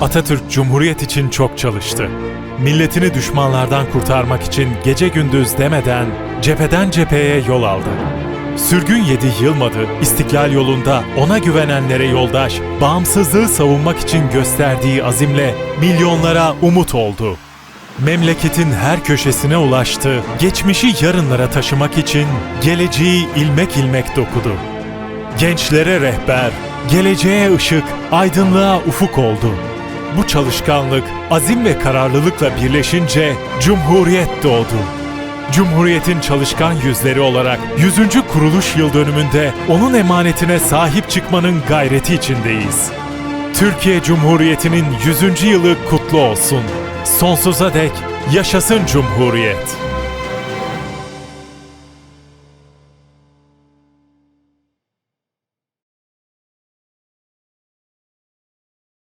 Atatürk Cumhuriyet için çok çalıştı. Milletini düşmanlardan kurtarmak için gece gündüz demeden cepheden cepheye yol aldı. Sürgün yedi yılmadı, istiklal yolunda ona güvenenlere yoldaş, bağımsızlığı savunmak için gösterdiği azimle milyonlara umut oldu. Memleketin her köşesine ulaştı, geçmişi yarınlara taşımak için geleceği ilmek ilmek dokudu. Gençlere rehber, geleceğe ışık, aydınlığa ufuk oldu. Bu çalışkanlık, azim ve kararlılıkla birleşince Cumhuriyet doğdu. Cumhuriyetin çalışkan yüzleri olarak 100. kuruluş yıl dönümünde onun emanetine sahip çıkmanın gayreti içindeyiz. Türkiye Cumhuriyeti'nin 100. yılı kutlu olsun. Sonsuza dek yaşasın Cumhuriyet.